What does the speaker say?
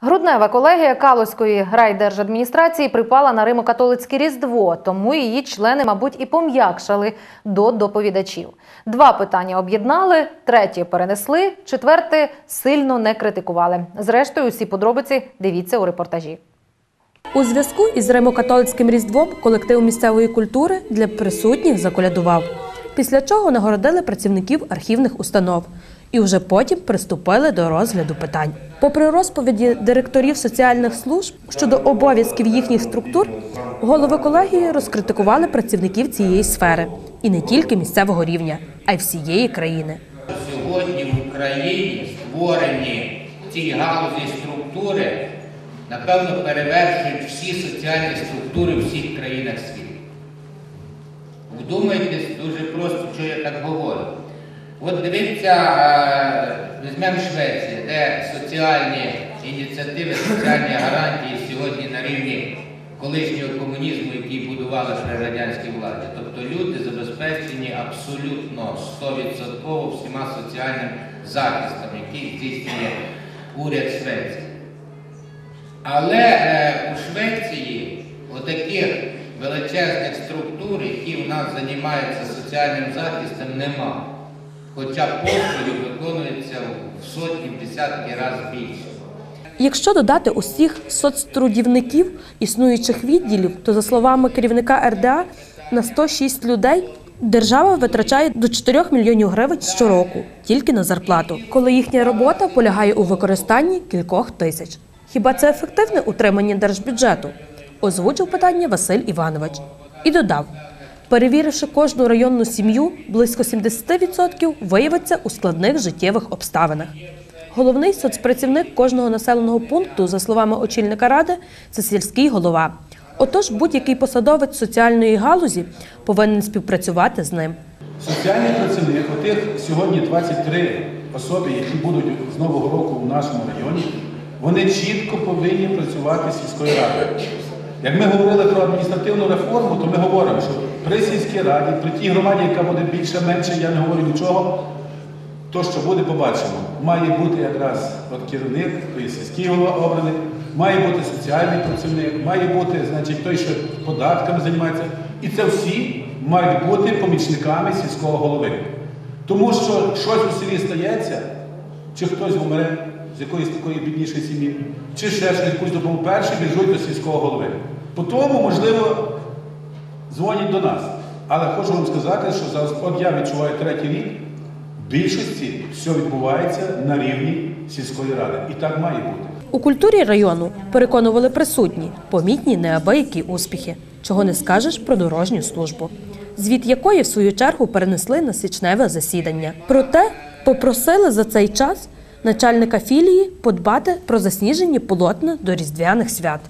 Груднева колегія Калузької райдержадміністрації припала на Римо-католицьке Різдво, тому її члени, мабуть, і пом'якшали до доповідачів. Два питання об'єднали, третє перенесли, четверте сильно не критикували. Зрештою, усі подробиці дивіться у репортажі. У зв'язку із Римо-католицьким різдвом колектив місцевої культури для присутніх заколядував. Після чого нагородили працівників архівних установ. І вже потім приступили до розгляду питань. Попри розповіді директорів соціальних служб щодо обов'язків їхніх структур, голови колегії розкритикували працівників цієї сфери і не тільки місцевого рівня, а й всієї країни. Сьогодні в Україні створені в цій галузі структури, напевно, перевершують всі соціальні структури всіх країнах світу. Вдумайтесь дуже просто, що я так говорю. От дивіться, е, візьмемо Швецію, де соціальні ініціативи, соціальні гарантії сьогодні на рівні колишнього комунізму, який будували при радянській владі. Тобто люди забезпечені абсолютно 100% всіма соціальним захистом, який здійснює уряд Швеції. Але е, у Швеції отаких величезних структур, які у нас займаються соціальним захистом, нема. Хоча послуги виконуються в сотні, десятки разів більше. Якщо додати усіх соцтрудівників існуючих відділів, то за словами керівника РДА на 106 людей держава витрачає до 4 мільйонів гривень щороку тільки на зарплату, коли їхня робота полягає у використанні кількох тисяч. Хіба це ефективне утримання держбюджету? Озвучив питання Василь Іванович і додав. Перевіривши кожну районну сім'ю, близько 70% виявиться у складних життєвих обставинах. Головний соцпрацівник кожного населеного пункту, за словами очільника ради, це сільський голова. Отож, будь-який посадовець соціальної галузі повинен співпрацювати з ним. Соціальний працівник, отих сьогодні 23 особи, які будуть з Нового року в нашому районі, вони чітко повинні працювати з сільською радою. Як ми говорили про адміністративну реформу, то ми говоримо, що при сільській раді, при тій громаді, яка буде більше-менше, я не говорю нічого, то, що буде, побачимо. Має бути якраз от керівник, той сільський голова обраний, має бути соціальний працівник, має бути, значить, той, що податками займається. І це всі мають бути помічниками сільського голови. Тому що щось у селі стається, чи хтось вмре з якоїсь такої біднішої сім'ї, чи ще щось якусь допомогу, перші біжуть до сільського голови. По тому, можливо, дзвонять до нас. Але хочу вам сказати, що за от я відчуваю третій рік, в більшості все відбувається на рівні сільської ради. І так має бути. У культурі району переконували присутні, помітні неабиякі успіхи, чого не скажеш про дорожню службу, звіт якої в свою чергу перенесли на січневе засідання. Проте попросили за цей час начальника філії подбати про засніжені полотна до різдвяних свят.